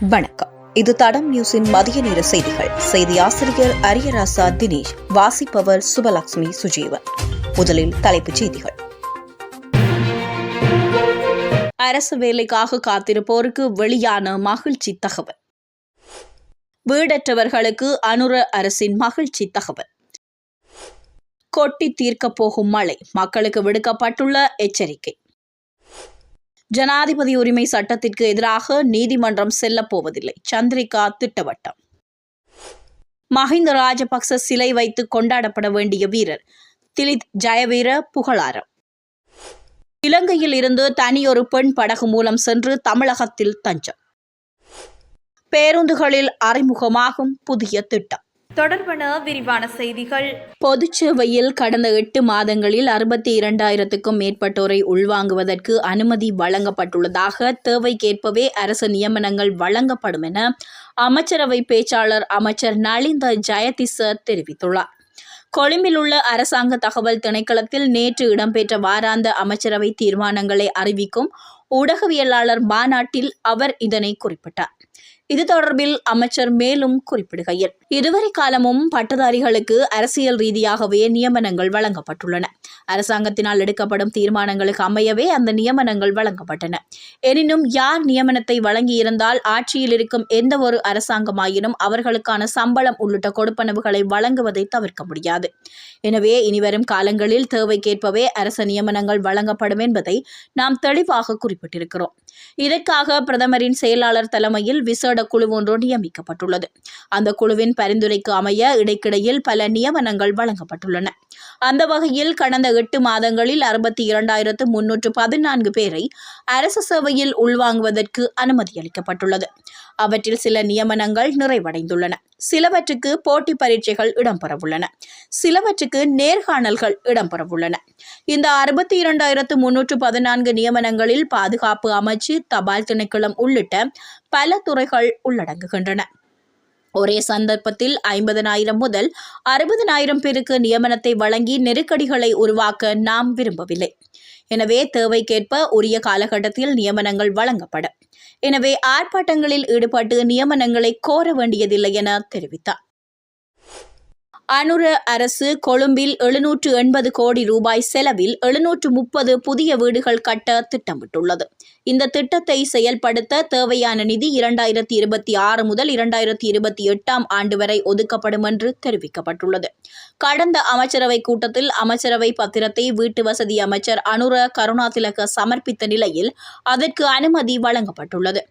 வணக்கம். இது தடம் நியூஸின் மதிய நேர செய்திகள். செய்தி ஆசிரியர் அரியராசா தினேஷ் வாசிப்பவர் சுபலட்சுமி சுஜீவன். முதலில் தலைப்புச் செய்திகள். அரசு வேலைக்காக காத்திருப்போருக்கு வெளியான மகிழ்ச்சி தகவல். வீடற்றவர்களுக்கு அனுர அரசின் மகிழ்ச்சி தகவல். கொட்டி தீர்க்கப் போகும் மழை. மக்களுக்கு விடுக்கப்பட்டுள்ள எச்சரிக்கை. ஜனாதிபதி உரிமை சட்டத்திற்கு எதிராக நீதிமன்றம் செல்லப்போவதில்லை சந்திரிகா திட்டவட்டம். மஹிந்த ராஜபக்ச சிலை வைத்து கொண்டாடப்பட வேண்டிய வீரர் திலித் ஜெயவீர புகழாரம். இலங்கையில் இருந்து தனியொரு பெண் படகு மூலம் சென்று தமிழகத்தில் தஞ்சம். பேருந்துகளில் அறிமுகமாகும் புதிய திட்டம். தொடர்பான விரிவான செய்திகள். பொதுச்சேவையில் கடந்த எட்டு மாதங்களில் அறுபத்தி இரண்டாயிரத்துக்கும் மேற்பட்டோரை உள்வாங்குவதற்கு அனுமதி வழங்கப்பட்டுள்ளதாக தேவைக்கேற்பவே அரசு நியமனங்கள் வழங்கப்படும் என அமைச்சரவை பேச்சாளர் அமைச்சர் நலிந்த ஜெயதிச தெரிவித்துள்ளார். கொழும்பில் உள்ள அரசாங்க தகவல் திணைக்களத்தில் நேற்று இடம்பெற்ற வாராந்த அமைச்சரவை தீர்மானங்களை அறிவிக்கும் ஊடகவியலாளர் மாநாட்டில் அவர் இதனை குறிப்பிட்டார். இது தொடர்பில் அமைச்சர் மேலும் குறிப்பிடுகையில் இதுவரை காலமும் பட்டதாரிகளுக்கு அரசியல் ரீதியாகவே நியமனங்கள் வழங்கப்பட்டுள்ளன. அரசாங்கத்தினால் எடுக்கப்படும் தீர்மானங்களுக்கு அமையவே அந்த நியமனங்கள் வழங்கப்பட்டன. எனினும் யார் நியமனத்தை வழங்கியிருந்தால் ஆட்சியில் இருக்கும் எந்த ஒரு அரசாங்கமாயினும் அவர்களுக்கான சம்பளம் உள்ளிட்ட கொடுப்பனவுகளை வழங்குவதை தவிர்க்க முடியாது. எனவே இனிவரும் காலங்களில் தேவைக்கேற்பவே அரச நியமனங்கள் வழங்கப்படும் என்பதை நாம் தெளிவாக குறிப்பிட்டிருக்கிறோம். இதற்காக பிரதமரின் செயலாளர் தலைமையில் விசேட குழு ஒன்று நியமிக்கப்பட்டுள்ளது. அந்த குழுவின் பரிந்துரைக்கு அமைய இடைக்கிடையில் பல நியமனங்கள் வழங்கப்பட்டுள்ளன. அந்த வகையில் கடந்த எட்டு மாதங்களில் அறுபத்தி இரண்டாயிரத்து முன்னூற்று பதினான்கு பேரை அரசு சேவையில் உள்வாங்குவதற்கு அனுமதி அளிக்கப்பட்டுள்ளது. அவற்றில் சில நியமனங்கள் நிறைவடைந்துள்ளன. சிலவற்றுக்கு போட்டி பரீட்சைகள் இடம்பெறவுள்ளன. சிலவற்றுக்கு நேர்காணல்கள் இடம்பெறவுள்ளன. இந்த அறுபத்தி இரண்டாயிரத்து முன்னூற்று பதினான்கு நியமனங்களில் பாதுகாப்பு அமைச்சு தபால் திணைக்களம் உள்ளிட்ட பல துறைகள் உள்ளடங்குகின்றன. ஒரே சந்தர்ப்பத்தில் ஐம்பதனாயிரம் முதல் அறுபதனாயிரம் பேருக்கு நியமனத்தை வழங்கி நெருக்கடிகளை உருவாக்க நாம் விரும்பவில்லை. எனவே தேவைக்கேற்ப உரிய காலகட்டத்தில் நியமனங்கள் வழங்கப்படும். எனவே ஆர்ப்பாட்டங்களில் ஈடுபட்டு நியமனங்களை கோர வேண்டியதில்லை என தெரிவித்தார். அனுர அரசு கொழும்பில் எழுநூற்று எண்பது கோடி ரூபாய் செலவில் எழுநூற்று முப்பது புதிய வீடுகள் கட்ட திட்டமிட்டுள்ளது. இந்த திட்டத்தை செயல்படுத்த தேவையான நிதி இரண்டாயிரத்தி இருபத்தி ஆறு முதல் இரண்டாயிரத்தி இருபத்தி எட்டாம் ஆண்டு வரை ஒதுக்கப்படும் என்று தெரிவிக்கப்பட்டுள்ளது. கடந்த அமைச்சரவை கூட்டத்தில் அமைச்சரவை பத்திரத்தை வீட்டு வசதி அமைச்சர் அனுர கருணாதிலக சமர்ப்பித்த நிலையில் அதற்கு அனுமதி வழங்கப்பட்டுள்ளது.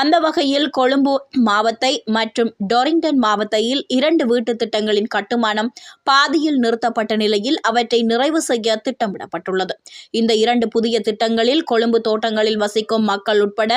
அந்த வகையில் கொழும்பு மாவத்தை மற்றும் டொரிங்டன் மாவத்தையில் இரண்டு வீட்டு திட்டங்களின் நிர்மாணம் பாதியில் நிறுத்தப்பட்ட நிலையில் அவற்றை நிறைவு செய்ய திட்டமிடப்பட்டுள்ளது. இந்த இரண்டு புதிய திட்டங்களில் கொழும்பு தோட்டங்களில் வசிக்கும் மக்கள் உட்பட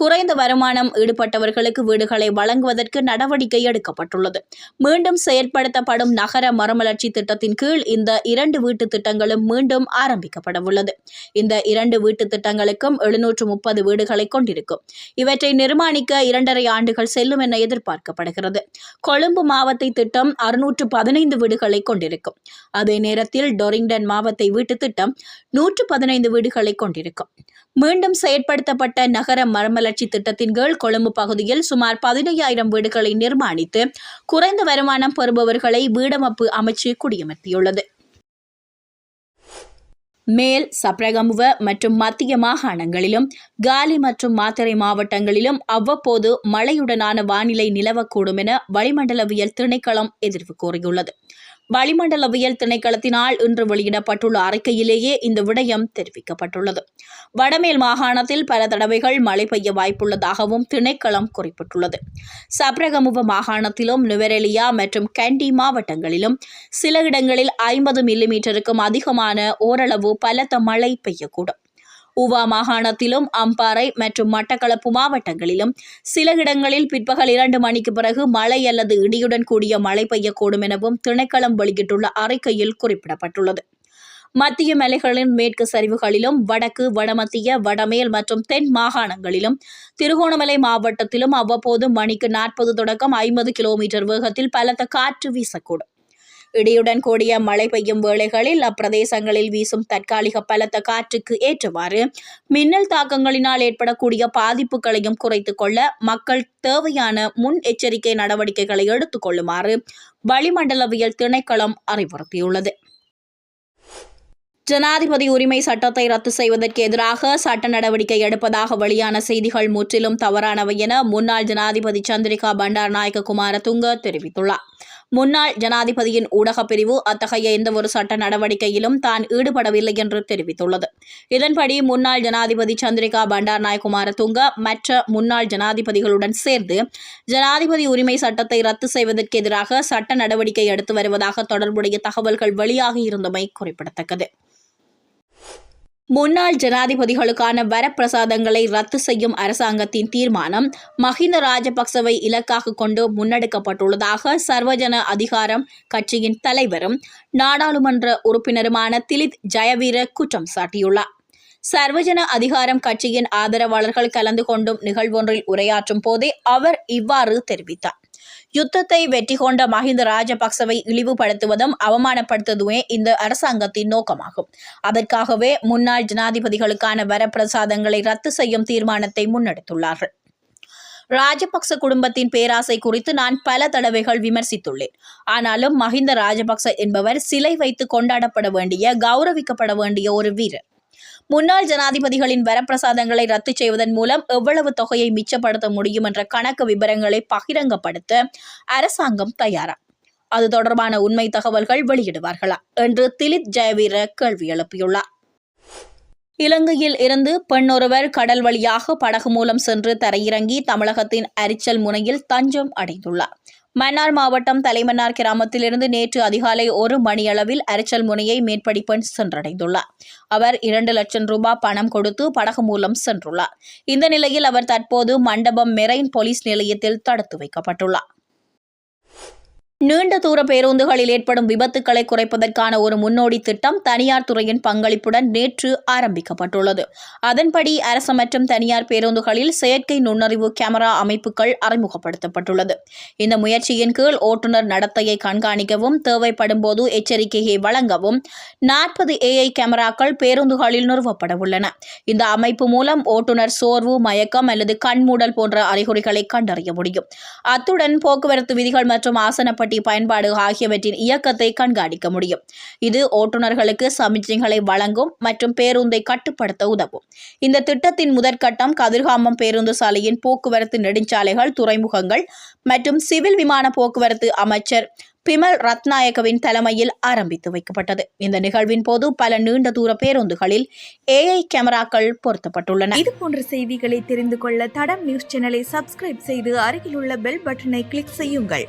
குறைந்த வருமானம் ஈடுபட்டவர்களுக்கு வீடுகளை வழங்குவதற்கு நடவடிக்கை எடுக்கப்பட்டுள்ளது. மீண்டும் செயற்படுத்தப்படும் நகர மறுமலர்ச்சி திட்டத்தின் கீழ் இந்த இரண்டு வீட்டு திட்டங்களும் மீண்டும் ஆரம்பிக்கப்பட உள்ளது இந்த இரண்டு வீட்டு திட்டங்களுக்கும் எழுநூற்று முப்பது வீடுகளை கொண்டிருக்கும். இவற்றை நிர்மாணிக்க இரண்டரை ஆண்டுகள் செல்லும் என எதிர்பார்க்கப்படுகிறது. கொழும்பு மாவத்தை திட்டம் அறுநூற்று பதினைந்து வீடுகளை கொண்டிருக்கும். அதே நேரத்தில் டொரிங்டன் மாவத்தை வீட்டு திட்டம் நூற்று பதினைந்து வீடுகளை கொண்டிருக்கும். மீண்டும் செயற்படுத்தப்பட்ட நகர மரமலர்ச்சி திட்டத்தின் கீழ் கொழும்பு பகுதியில் சுமார் பதினையாயிரம் வீடுகளை நிர்மாணித்து குறைந்த வருமானம் பெறுபவர்களை வீடமைப்பு அமைச்சு குடியமர்த்தியுள்ளது. மேல் சப்ரகமுவ மற்றும் மத்திய மாகாணங்களிலும் காலி மற்றும் மாத்தறை மாவட்டங்களிலும் அவ்வப்போது மழையுடனான வானிலை நிலவக்கூடும் என வளிமண்டலவியல் திணைக்களம் எதிர்வு கூறியுள்ளது. வளிமண்டலவியல் திணைக்களத்தினால் இன்று வெளியிடப்பட்டுள்ள அறிக்கையிலேயே இந்த விடயம் தெரிவிக்கப்பட்டுள்ளது. வடமேல் மாகாணத்தில் பல தடவைகள் மழை பெய்ய வாய்ப்புள்ளதாகவும் திணைக்களம் குறிப்பிட்டுள்ளது. சப்ரகமுவ மாகாணத்திலும் நுவரெலியா மற்றும் கண்டி மாவட்டங்களிலும் சில இடங்களில் ஐம்பது மில்லிமீட்டருக்கும் அதிகமான ஓரளவு பலத்த மழை பெய்யக்கூடும். உவா மாகாணத்திலும் அம்பாறை மற்றும் மட்டக்களப்பு மாவட்டங்களிலும் சில இடங்களில் பிற்பகல் இரண்டு மணிக்கு பிறகு மழை அல்லது இடியுடன் கூடிய மழை பெய்யக்கூடும் எனவும் திணைக்களம் வெளியிட்டுள்ள அறிக்கையில் குறிப்பிடப்பட்டுள்ளது. மத்திய மலைகளின் மேற்கு சரிவுகளிலும் வடக்கு வடமத்திய வடமேல் மற்றும் தென் மாகாணங்களிலும் திருகோணமலை மாவட்டத்திலும் அவ்வப்போது மணிக்கு நாற்பது தொடக்கம் ஐம்பது கிலோமீட்டர் வேகத்தில் பலத்த காற்று வீசக்கூடும். இடியுடன் கூடிய மழை பெய்யும் வேளைகளில் அப்பிரதேசங்களில் வீசும் தற்காலிக பலத்த காற்றுக்கு ஏற்றவாறு மின்னல் தாக்கங்களினால் ஏற்படக்கூடிய பாதிப்புகளையும் குறைத்துக் கொள்ள மக்கள் தேவையான முன் எச்சரிக்கை நடவடிக்கைகளை எடுத்துக் கொள்ளுமாறு வளிமண்டலவியல் திணைக்களம் அறிவுறுத்தியுள்ளது. ஜனாதிபதி உரிமை சட்டத்தை ரத்து செய்வதற்கு எதிராக சட்ட நடவடிக்கை எடுப்பதாக வெளியான செய்திகள் முற்றிலும் தவறானவை என முன்னாள் ஜனாதிபதி சந்திரிகா பண்டாரநாயக்க குமாரதுங்க தெரிவித்துள்ளார். முன்னாள் ஜனாதிபதியின் ஊடகப் பிரிவு அத்தகைய எந்தவொரு சட்ட நடவடிக்கையிலும் தான் ஈடுபடவில்லை என்று தெரிவித்துள்ளது. இதன்படி முன்னாள் ஜனாதிபதி சந்திரிகா பண்டார் பண்டாரநாயக்க துங்க மற்ற முன்னாள் ஜனாதிபதிகளுடன் சேர்ந்து ஜனாதிபதி உரிமை சட்டத்தை ரத்து செய்வதற்கு எதிராக சட்ட நடவடிக்கை எடுத்து வருவதாக தொடர்புடைய தகவல்கள் வெளியாகியிருந்தமை குறிப்பிடத்தக்கது. முன்னாள் ஜனாதிபதிகளுக்கான வரப்பிரசாதங்களை ரத்து செய்யும் அரசாங்கத்தின் தீர்மானம் மஹிந்த ராஜபக்சவை இலக்காக கொண்டு முன்னெடுக்கப்பட்டுள்ளதாக சர்வஜன அதிகாரம் கட்சியின் தலைவரும் நாடாளுமன்ற உறுப்பினருமான திலித் ஜயவீர குற்றம் சாட்டியுள்ளார். சர்வஜன அதிகாரம் கட்சியின் ஆதரவாளர்கள் கலந்து கொண்டும் நிகழ்வொன்றில் உரையாற்றும் போதே அவர் இவ்வாறு தெரிவித்தார். யுத்தத்தை வெற்றி கொண்ட மஹிந்த ராஜபக்சவை இழிவுபடுத்துவதும் அவமானப்படுத்துவதுமே இந்த அரசாங்கத்தின் நோக்கமாகும். அதற்காகவே முன்னாள் ஜனாதிபதிகளுக்கான வரப்பிரசாதங்களை ரத்து செய்யும் தீர்மானத்தை முன்னெடுத்துள்ளார்கள். ராஜபக்ச குடும்பத்தின் பேராசை குறித்து நான் பல தடவைகள் விமர்சித்துள்ளேன். ஆனாலும் மஹிந்த ராஜபக்ச என்பவர் சிலை வைத்து கொண்டாடப்பட வேண்டிய கௌரவிக்கப்பட வேண்டிய ஒரு வீரர். முன்னாள் ஜனாதிபதிகளின் வரப்பிரசாதங்களை ரத்து செய்வதன் மூலம் எவ்வளவு தொகையை மிச்சப்படுத்த முடியும் என்ற கணக்கு விவரங்களை பகிரங்கப்படுத்த அரசாங்கம் தயாரா? அது தொடர்பான உண்மை தகவல்கள் வெளியிடுவார்களா? என்று திலித் ஜெயவீர கேள்வி எழுப்பியுள்ளார். இலங்கையில் இருந்து பெண்ணொருவர் கடல் வழியாக படகு மூலம் சென்று தரையிறங்கி தமிழகத்தின் அரிச்சல் முனையில் தஞ்சம் அடைந்துள்ளார். மன்னார் மாவட்டம் தலைமன்னார் கிராமத்திலிருந்து நேற்று அதிகாலை ஒரு மணியளவில் அரிச்சல் முனையை மேற்படிப்பெண் சென்றடைந்துள்ளார். அவர் இரண்டு லட்சம் ரூபாய் பணம் கொடுத்து படகு மூலம் சென்றுள்ளார். இந்த நிலையில் அவர் தற்போது மண்டபம் மெரைன் போலீஸ் நிலையத்தில் தடுத்து வைக்கப்பட்டுள்ளார். நீண்ட தூர பேருந்துகளில் ஏற்படும் விபத்துக்களை குறைப்பதற்கான ஒரு முன்னோடி திட்டம் தனியார் துறையின் பங்களிப்புடன் நேற்று ஆரம்பிக்கப்பட்டுள்ளது. அதன்படி அரசு மற்றும் தனியார் பேருந்துகளில் செயற்கை நுண்ணறிவு கேமரா அமைப்புகள் அறிமுகப்படுத்தப்பட்டுள்ளது. இந்த முயற்சியின் கீழ் ஓட்டுநர் நடத்தையை கண்காணிக்கவும் தேவைப்படும் போது எச்சரிக்கையை வழங்கவும் நாற்பது ஏஐ கேமராக்கள் பேருந்துகளில் நிறுவப்பட உள்ளன. இந்த அமைப்பு மூலம் ஓட்டுநர் சோர்வு மயக்கம் அல்லது கண்மூடல் போன்ற அறிகுறிகளை கண்டறிய முடியும். அத்துடன் போக்குவரத்து விதிகள் மற்றும் ஆசனப்பட்ட பயன்பாடு ஆகியவற்றின் இயக்கத்தை கண்காணிக்க முடியும். இது ஓட்டுநர்களுக்கு சமிக்ஞைகளை வழங்கும் மற்றும் பேருந்தை கட்டுப்படுத்த உதவும். இந்த திட்டத்தின் முதற்கட்டம் கதிர்காமம் பேருந்து சாலையின் போக்குவரத்து நெடுஞ்சாலைகள் துறைமுகங்கள் மற்றும் சிவில் விமான போக்குவரத்து அமைச்சர் பிமல் ரத்நாயகவின் தலைமையில் ஆரம்பித்து வைக்கப்பட்டது. இந்த நிகழ்வின் போது பல நீண்ட தூர பேருந்துகளில் ஏஐ கேமராக்கள் பொருத்தப்பட்டுள்ளன. இது போன்ற செய்திகளை தெரிந்து கொள்ள தடம் நியூஸ் சேனலை சப்ஸ்கிரைப் செய்து அருகிலுள்ள பெல் பட்டனை கிளிக் செய்யுங்கள்.